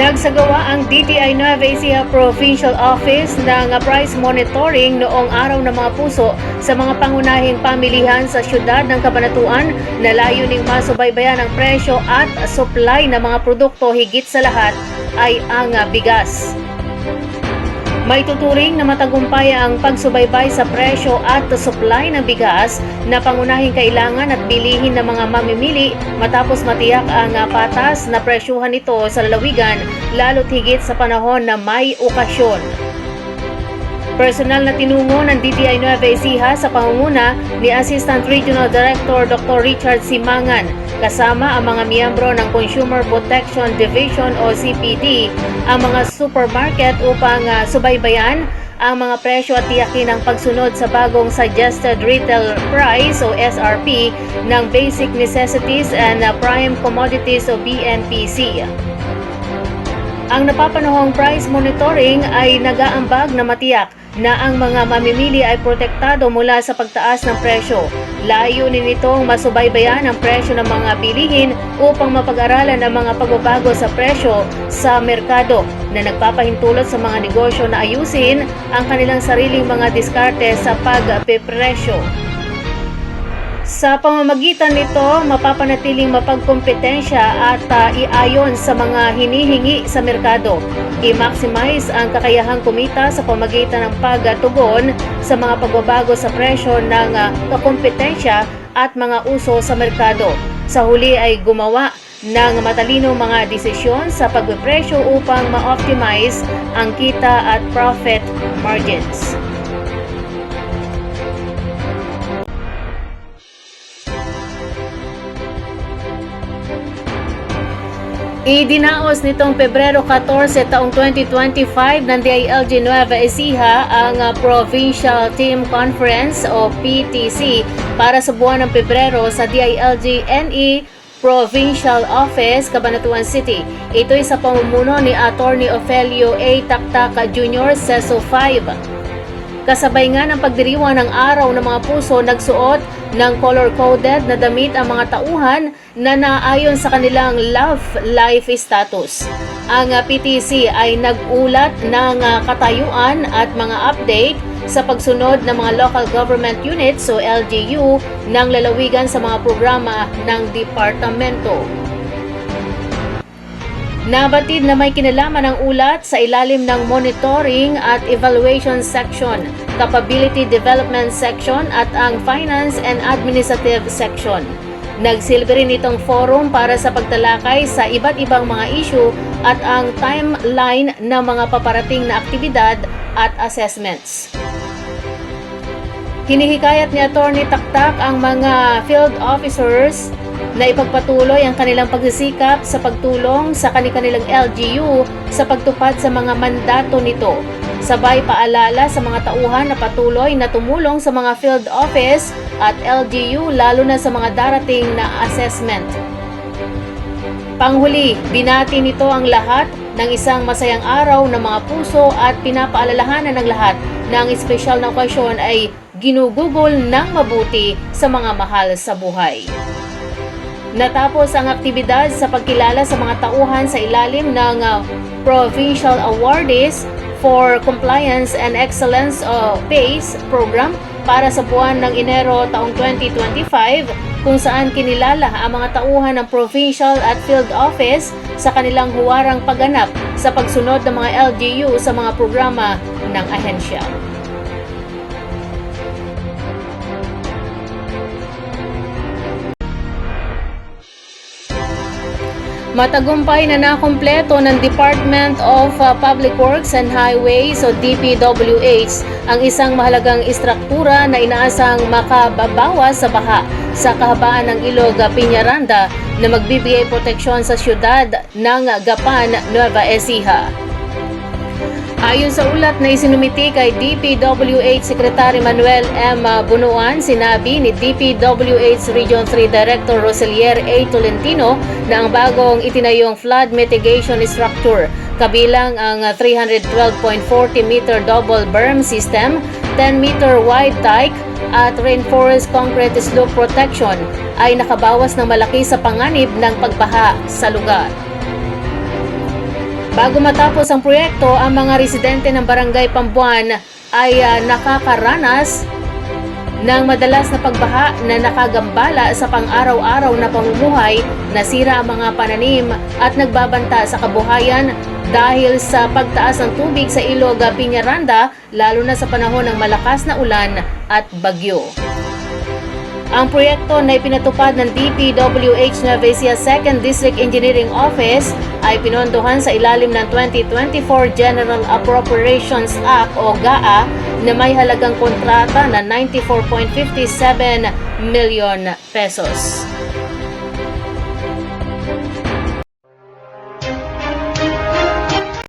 Nagsagawa ang DTI Nueva Ecija Provincial Office ng price monitoring noong araw ng mga puso sa mga pangunahing pamilihan sa syudad ng Kabanatuan na layuning masubaybayan ang presyo at supply ng mga produkto higit sa lahat ay ang bigas. May tuturing na matagumpay ang pagsubaybay sa presyo at supply ng bigas na pangunahing kailangan at bilihin ng mga mamimili matapos matiyak ang patas na presyuhan nito sa lalawigan lalo't higit sa panahon na may okasyon. Personal na tinungo ng DTI Nueva Ecija sa pangunguna ni Assistant Regional Director Dr. Richard Simangan kasama ang mga miyembro ng Consumer Protection Division o CPD ang mga supermarket upang ah, subaybayan ang mga presyo at tiyakin ang pagsunod sa bagong Suggested Retail Price o SRP ng Basic Necessities and ah, Prime Commodities o BNPC. Ang napapanahong price monitoring ay nagaambag na matiyak na ang mga mamimili ay protektado mula sa pagtaas ng presyo. Layunin nitong masubaybayan ang presyo ng mga bilihin upang mapag-aralan ang mga pagbabago sa presyo sa merkado na nagpapahintulot sa mga negosyo na ayusin ang kanilang sariling mga diskarte sa pagpepresyo. Sa pamamagitan nito, mapapanatiling mapagkompetensya at ah, iayon sa mga hinihingi sa merkado. I-maximize ang kakayahang kumita sa pamagitan ng pagtugon sa mga pagbabago sa presyo ng ah, kakompetensya at mga uso sa merkado. Sa huli ay gumawa ng matalinong mga desisyon sa pagpepresyo upang ma-optimize ang kita at profit margins. Idinaos nitong Pebrero 14 taong 2025 ng DILG Nueva Ecija ang uh, Provincial Team Conference o PTC para sa buwan ng Pebrero sa DILG NE Provincial Office, Cabanatuan City. Ito'y sa pamumuno ni Attorney Ofelio A. Taktak Jr. CESO 5. Kasabay nga ng pagdiriwang ng araw ng mga puso, nagsuot ng color-coded na damit ang mga tauhan na naayon sa kanilang love life status. Ang uh, PTC ay nagulat ng uh, katayuan at mga update sa pagsunod ng mga local government units o LGU ng lalawigan sa mga programa ng departamento. Nabatid na may kinalaman ang ulat sa ilalim ng Monitoring at Evaluation Section, Capability Development Section at ang Finance and Administrative Section. Nagsilbi rin itong forum para sa pagtalakay sa iba't ibang mga issue at ang timeline ng mga paparating na aktibidad at assessments. Hinihikayat ni Attorney Taktak ang mga field officers na ipagpatuloy ang kanilang pagsisikap sa pagtulong sa kanilang LGU sa pagtupad sa mga mandato nito. Sabay paalala sa mga tauhan na patuloy na tumulong sa mga field office at LGU lalo na sa mga darating na assessment. Panghuli, binati nito ang lahat ng isang masayang araw ng mga puso at pinapaalalahanan ng lahat na ang espesyal na okasyon ay ginugugol ng mabuti sa mga mahal sa buhay. Natapos ang aktibidad sa pagkilala sa mga tauhan sa ilalim ng uh, Provincial Awardees for Compliance and Excellence uh, PACE program para sa buwan ng Enero taong 2025 kung saan kinilala ang mga tauhan ng provincial at field office sa kanilang huwarang pagganap sa pagsunod ng mga LGU sa mga programa ng ahensya. Matagumpay na nakumpleto ng Department of uh, Public Works and Highways o DPWH ang isang mahalagang istruktura na inaasang makababawas sa baha sa kahabaan ng ilog Piñaranda na magbibigay proteksyon sa syudad ng Gapan, Nueva Ecija. Ayon sa ulat na isinumiti kay DPWH Secretary Manuel M. Bunuan, sinabi ni DPWH Region 3 Director Roselier A. Tolentino na ang bagong itinayong flood mitigation structure kabilang ang 312.40 meter double berm system, 10 meter wide dike at rainforest concrete slope protection ay nakabawas ng malaki sa panganib ng pagbaha sa lugar. Bago matapos ang proyekto, ang mga residente ng Barangay Pambuan ay ah, nakakaranas ng madalas na pagbaha na nakagambala sa pang-araw-araw na pamumuhay, nasira ang mga pananim at nagbabanta sa kabuhayan dahil sa pagtaas ng tubig sa ilog Piñaranda lalo na sa panahon ng malakas na ulan at bagyo. Ang proyekto na ipinatupad ng DPWH Nueva Ecija 2nd District Engineering Office ay pinondohan sa ilalim ng 2024 General Appropriations Act o GAA na may halagang kontrata na 94.57 million pesos.